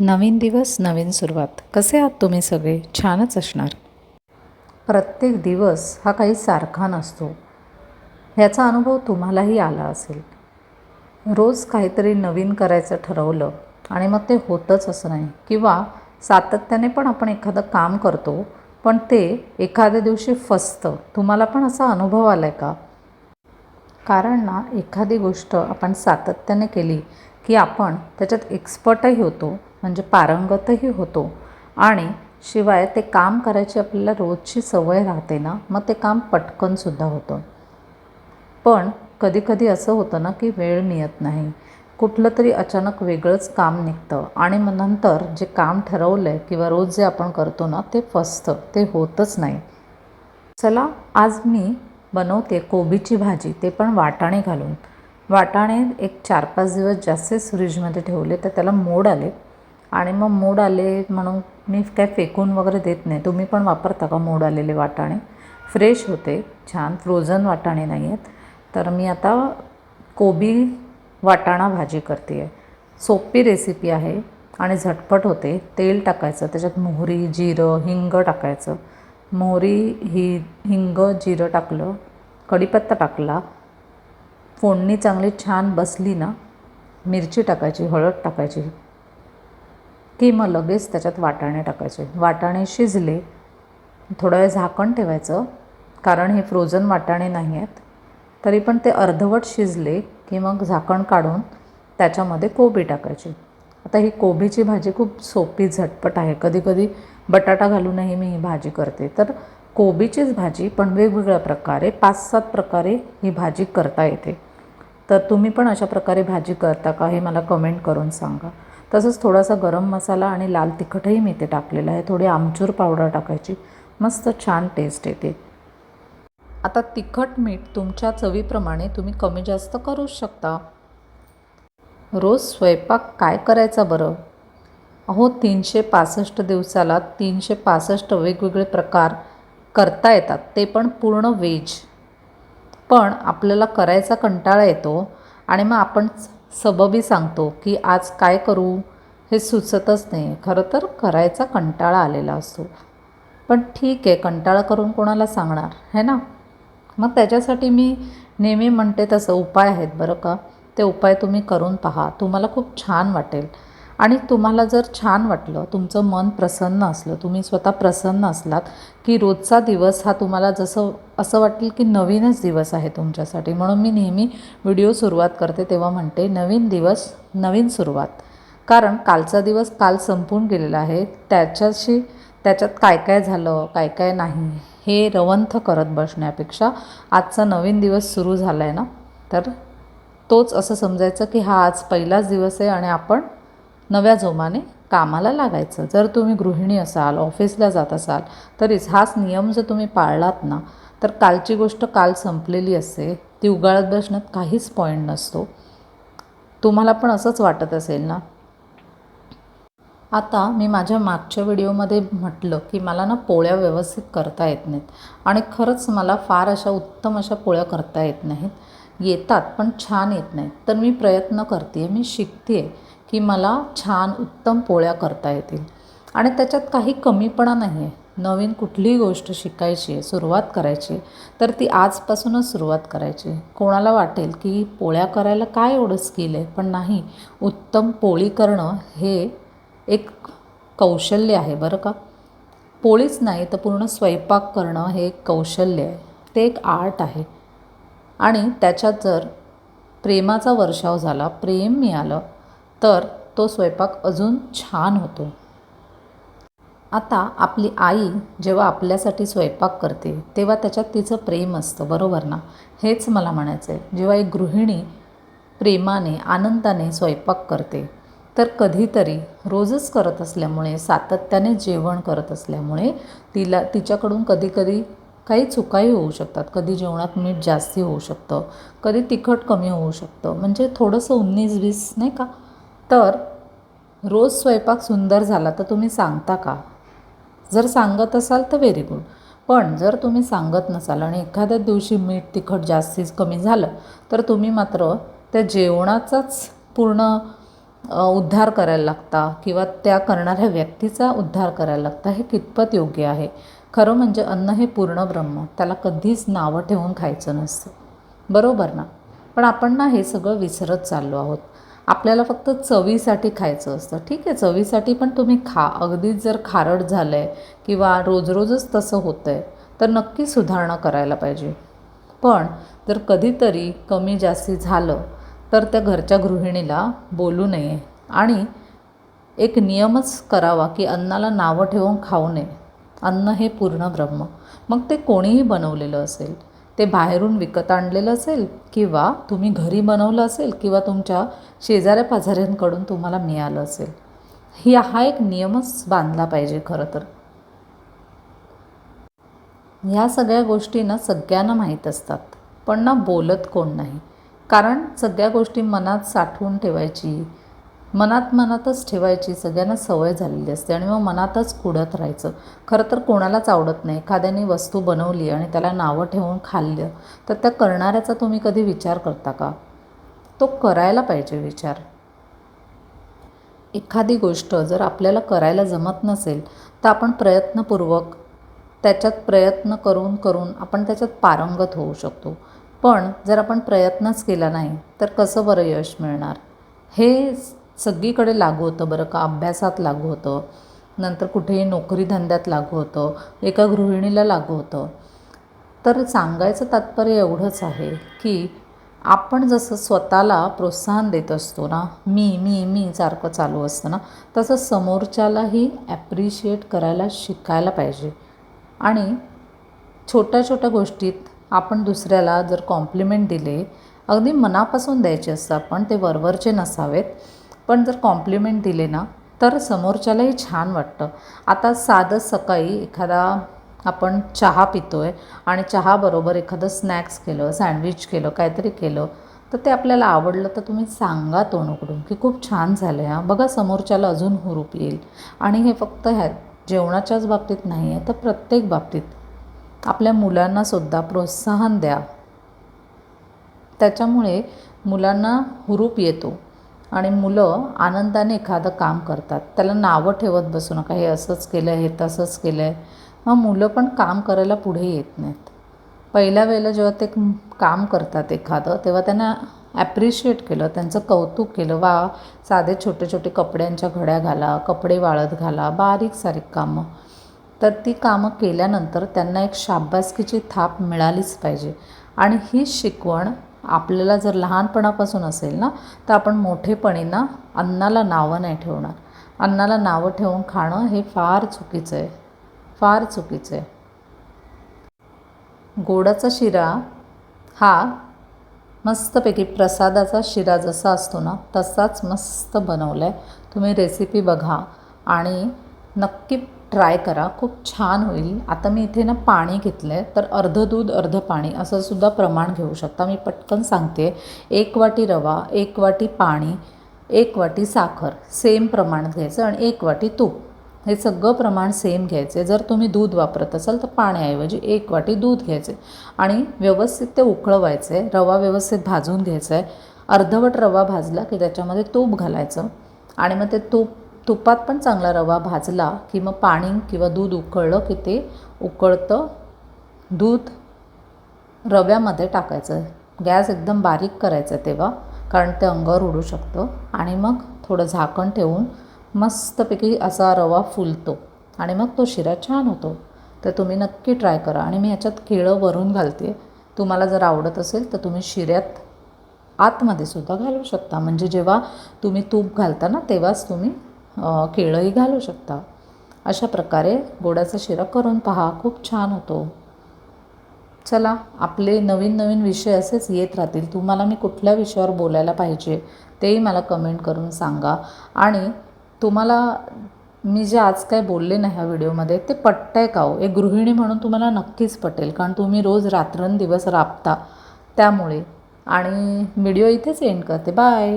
नवीन दिवस नवीन सुरुवात. कसे आहात तुम्ही सगळे? छानच असणार. प्रत्येक दिवस हा काही सारखा नसतो. ह्याचा अनुभव तुम्हालाही आला असेल. रोज काहीतरी नवीन करायचं ठरवलं आणि मग ते होतच असं नाही. किंवा सातत्याने पण आपण एखादं काम करतो पण ते एखाद्या दिवशी फसतं. तुम्हाला पण असा अनुभव आला आहे का? कारण ना एखादी गोष्ट आपण सातत्याने केली की आपण त्याच्यात एक्सपर्टही होतो. म्हणजे पारंगतही होतो. आणि शिवाय ते काम करायची आपल्याला रोजची सवय राहते ना मग ते काम पटकनसुद्धा होतं. पण कधीकधी असं होतं ना की वेळ मिळत नाही. कुठलं तरी अचानक वेगळंच काम निघतं आणि मग नंतर जे काम ठरवलं आहे किंवा रोज जे आपण करतो ना ते फसतं ते होतच नाही. चला आज मी बनवते कोबीची भाजी ते पण वाटाणे घालून. वाटाणे एक चार पाच दिवस जास्तच फ्रीजमध्ये ठेवले तर त्याला मोड आले. आणि मग मोड आले म्हणून मी काय फेकून वगैरे देत नाही. तुम्ही पण वापरता का मोड आलेले वाटाणे? फ्रेश होते छान. फ्रोझन वाटाणे नाही आहेत तर मी आता कोबी वाटाणा भाजी करते. आहे सोपी रेसिपी आहे आणि झटपट होते. तेल टाकायचं त्याच्यात मोहरी जिरं हिंग टाकायचं. मोहरी ही हिंग जिरं टाकलं कढीपत्ता टाकला. फोडणी चांगली छान बसली ना मिरची टाकायची हळद टाकायची. की मग लगेच त्याच्यात वाटाणे टाकायचे. वाटाणे शिजले. थोडा वेळ झाकण ठेवायचं. कारण हे फ्रोझन वाटाणे नाही आहेत. तरी पण ते अर्धवट शिजले की मग झाकण काढून त्याच्यामध्ये कोबी टाकायची. आता ही कोबीची भाजी खूप सोपी झटपट आहे. कधीकधी बटाटा घालूनही मी ही भाजी करते. तर कोबीचीच भाजी पण वेगवेगळ्या प्रकारे पाच सात प्रकारे ही भाजी करता येते. तर तुम्ही पण अशा प्रकारे भाजी करता का हे मला कमेंट करून सांगा. तसंच थोडासा गरम मसाला आणि लाल तिखटही मी ते टाकलेलं आहे. थोडी आमचूर पावडर टाकायची. मस्त छान टेस्ट येते. आता तिखट मीठ तुमच्या चवीप्रमाणे तुम्ही कमी जास्त करू शकता. रोज स्वयंपाक काय करायचा बरं? अहो तीनशे पासष्ट दिवसाला तीनशे पासष्ट वेगवेगळे प्रकार करता येतात. ते पण पूर्ण वेज पण आपल्याला करायचा कंटाळा येतो आणि मग आपण सबबी सांगतो की आज काय करू हे सुचतच नाही. खरं तर करायचा कंटाळा आलेला असतो. पण ठीक आहे कंटाळा करून कोणाला सांगणार है ना? मग त्याच्यासाठी मी नेहमी म्हणते तसं उपाय आहेत बरं का? ते उपाय तुम्ही करून पहा. तुम्हाला खूप छान वाटेल. आणि तुम्हाला जर छान वाटलं तुमचं मन प्रसन्न असलं तुम्ही स्वतः प्रसन्न असलात की रोजचा दिवस हा तुम्हाला जसं असं वाटेल की नवीनच दिवस आहे तुमच्यासाठी. म्हणून मी नेहमी व्हिडिओ सुरुवात करते तेव्हा म्हणते नवीन दिवस नवीन सुरुवात. कारण कालचा दिवस काल संपून गेलेला आहे. त्याच्याशी त्याच्यात काय काय झालं काय काय नाही हे रवंथ करत बसण्यापेक्षा आजचा नवीन दिवस सुरू झाला आहे ना? तर तोच असं समजायचं की हा आज पहिलाच दिवस आहे आणि आपण नव्या जोमाने कामाला लागायचं. जर तुम्ही गृहिणी असाल ऑफिसला जात असाल तरीच हाच नियम जर तुम्ही पाळलात ना तर कालची गोष्ट काल संपलेली असते ती उगाळत बसण्यात काहीच पॉईंट नसतो. तुम्हाला पण असंच वाटत असेल ना? आता मी माझ्या मागच्या व्हिडिओमध्ये म्हटलं की मला ना पोळ्या व्यवस्थित करता येत नाहीत. आणि खरंच मला फार अशा उत्तम अशा पोळ्या करता येत नाहीत. येतात पण छान येत नाहीत. तर मी प्रयत्न करते मी शिकते की मला छान उत्तम पोळ्या करता येतील. आणि त्याच्यात काही कमीपणा नाही आहे नवीन कुठलीही गोष्ट शिकायची आहे सुरुवात करायची तर ती आजपासूनच सुरुवात करायची. कोणाला वाटेल की पोळ्या करायला काय एवढं स्किल आहे? पण नाही उत्तम पोळी करणं हे एक कौशल्य आहे बरं का? पोळीच नाही तर पूर्ण स्वयंपाक करणं हे एक कौशल्य आहे. ते एक आर्ट आहे. आणि त्याच्यात जर प्रेमाचा वर्षाव झाला प्रेम मिळालं तर तो स्वयंपाक अजून छान होतो. आता आपली आई जेव्हा आपल्यासाठी स्वयंपाक करते तेव्हा त्याच्यात तिचं प्रेम असतं बरोबर ना? हेच मला म्हणायचं आहे जेव्हा एक गृहिणी प्रेमाने आनंदाने स्वयंपाक करते तर कधीतरी रोजच करत असल्यामुळे सातत्याने जेवण करत असल्यामुळे तिला तिच्याकडून कधीकधी काही चुकाही होऊ शकतात. कधी जेवणात मीठ जास्ती होऊ शकतं कधी तिखट कमी होऊ शकतं. म्हणजे थोडंसं उन्नीस वीस नाही का? तर रोज स्वयंपाक सुंदर झाला तर तुम्ही सांगता का? जर सांगत असाल तर व्हेरी गुड पण जर तुम्ही सांगत नसाल आणि एखाद्या दिवशी मीठ तिखट जास्तीच कमी झालं तर तुम्ही मात्र त्या जेवणाचाच पूर्ण उद्धार करायला लागता किंवा त्या करणाऱ्या व्यक्तीचा उद्धार करायला लागता हे कितपत योग्य आहे? खरं म्हणजे अन्न हे पूर्ण ब्रह्म. त्याला कधीच नावं ठेवून खायचं नसतं. बरोबर ना? पण आपण ना हे सगळं विसरत चाललो आहोत. आपल्याला फक्त चवीसाठी खायचं असतं. ठीक आहे चवीसाठी पण तुम्ही खा. अगदीच जर खारट झालं आहे किंवा रोज रोजच तसं होतं आहे तर नक्की सुधारणा करायला पाहिजे. पण जर कधीतरी कमी जास्ती झालं तर त्या घरच्या गृहिणीला बोलू नये आणि एक नियमच करावा की अन्नाला नावं ठेवून खाऊ नये. अन्न हे पूर्ण ब्रह्म. मग ते कोणीही बनवलेलं असेल. ते बाहेरून विकत आणलेलं असेल किंवा तुम्ही घरी बनवलं असेल किंवा तुमच्या शेजाऱ्या पाजाऱ्यांकडून तुम्हाला मिळालं असेल. ही हा एक नियमच बांधला पाहिजे खरं तर. ह्या सगळ्या गोष्टी ना सगळ्यांना माहीत असतात पण ना बोलत कोण नाही. कारण सगळ्या गोष्टी मनात साठवून ठेवायची मनात मनातच ठेवायची सगळ्यांना सवय झालेली असते आणि मग मनातच कुडत राहायचं. खरं तर कोणालाच आवडत नाही. एखाद्याने वस्तू बनवली आणि त्याला नावं ठेवून खाल्लं तर त्या करणाऱ्याचा तुम्ही कधी विचार करता का? तो करायला पाहिजे विचार. एखादी गोष्ट जर आपल्याला करायला जमत नसेल तर आपण प्रयत्नपूर्वक त्याच्यात प्रयत्न करून करून आपण त्याच्यात पारंगत होऊ शकतो. पण जर आपण प्रयत्नच केला नाही तर कसं बरं यश मिळणार? हे सगळीकडे लागू होतं बरं का? अभ्यासात लागू होतं. नंतर कुठेही नोकरी धंद्यात लागू होतं. एका गृहिणीला लागू होतं. तर सांगायचं तात्पर्य एवढंच आहे की आपण जसं स्वतःला प्रोत्साहन देत असतो ना मी मी मी सारखं चालू असतं ना तसं समोरच्यालाही ॲप्रिशिएट करायला शिकायला पाहिजे. आणि छोट्या छोट्या गोष्टीत आपण दुसऱ्याला जर कॉम्प्लिमेंट दिले अगदी मनापासून द्यायचे असतात पण ते वरवरचे नसावेत. पण जर कॉम्प्लिमेंट दिले ना तर समोरच्यालाही छान वाटतं. आता साधं सकाळी एखादा आपण चहा पितो आहे आणि चहाबरोबर एखादं स्नॅक्स केलं सँडविच केलं काहीतरी केलं तर ते आपल्याला आवडलं तर तुम्ही सांगा तोंड उघडून की खूप छान झालं आहे हां. बघा समोरच्याला अजून हुरूप येईल. आणि हे फक्त ह्या जेवणाच्याच बाबतीत नाही आहे तर प्रत्येक बाबतीत आपल्या मुलांनासुद्धा प्रोत्साहन द्या. त्याच्यामुळे मुलांना हुरूप येतो. आणि मुलं आनंदाने एखादं काम करतात. त्याला नावं ठेवत बसू नका हे असंच केलं आहे हे तसंच केलं आहे मग मुलं पण काम करायला पुढे येत नाहीत. पहिल्या वेळेला जेव्हा ते काम करतात एखादं तेव्हा त्यांना ॲप्रिशिएट केलं त्यांचं कौतुक केलं. वा साधे छोटे छोटे कपड्यांच्या घड्या घाला कपडे वाळत घाला बारीक सारीक कामं. तर ती कामं केल्यानंतर त्यांना एक शाबासकीची थाप मिळालीच पाहिजे. आणि ही शिकवण आपल्याला जर लहानपणापासून असेल ना तर आपण मोठेपणी ना अन्नाला नावं नाही ठेवणार. अन्नाला नावं ठेवून खाणं हे फार चुकीचं आहे. फार चुकीचं आहे. गोडाचा शिरा हा मस्तपैकी प्रसादाचा शिरा जसा असतो ना तसाच मस्त बनवला आहे तुम्ही रेसिपी बघा आणि नक्की ट्राय करा. खूप छान होईल. आता मी इथे ना पाणी घेतलं आहे तर अर्धं दूध अर्धं पाणी असं सुद्धा प्रमाण घेऊ शकता. मी पटकन सांगते. एक वाटी रवा एक वाटी पाणी एक वाटी साखर सेम प्रमाणात घ्यायचं आणि एक वाटी तूप. हे सगळं प्रमाण सेम घ्यायचे. जर तुम्ही दूध वापरत असाल तर पाण्याऐवजी एक वाटी दूध घ्यायचे. आणि व्यवस्थित ते उकळवायचं. आहे रवा व्यवस्थित भाजून घ्यायचा आहे. अर्धवट रवा भाजला की त्याच्यामध्ये तूप घालायचं. आणि मग ते तूप तुपात पण चांगला रवा भाजला की मग पाणी किंवा दूध उकळलं की ते उकळतं. दूध रव्यामध्ये टाकायचं. गॅस एकदम बारीक करायचं तेव्हा कारण ते अंगावर उडू शकतं. आणि मग थोडं झाकण ठेवून मस्तपैकी असा रवा फुलतो. आणि मग तो शिरा छान होतो. तर तुम्ही नक्की ट्राय करा. आणि मी ह्याच्यात केळं वरून घालते. तुम्हाला जर आवडत असेल तर तुम्ही शिऱ्यात आतमध्ये सुद्धा घालू शकता. म्हणजे जेव्हा तुम्ही तूप घालता ना तेव्हाच तुम्ही केळंही घालू शकता. अशा प्रकारे गोडाचा शिरा करून पहा खूप छान होतो. चला आपले नवीन नवीन विषय असेच येत राहतील. तुम्हाला मी कुठल्या विषयावर बोलायला पाहिजे तेही मला कमेंट करून सांगा. आणि तुम्हाला मी जे आज काय बोलले नाही ह्या व्हिडिओमध्ये ते पटतं आहे का हो? एक गृहिणी म्हणून तुम्हाला नक्कीच पटेल कारण तुम्ही रोज रात्रंदिवस राबता त्यामुळे. आणि व्हिडिओ इथेच एंड करते. बाय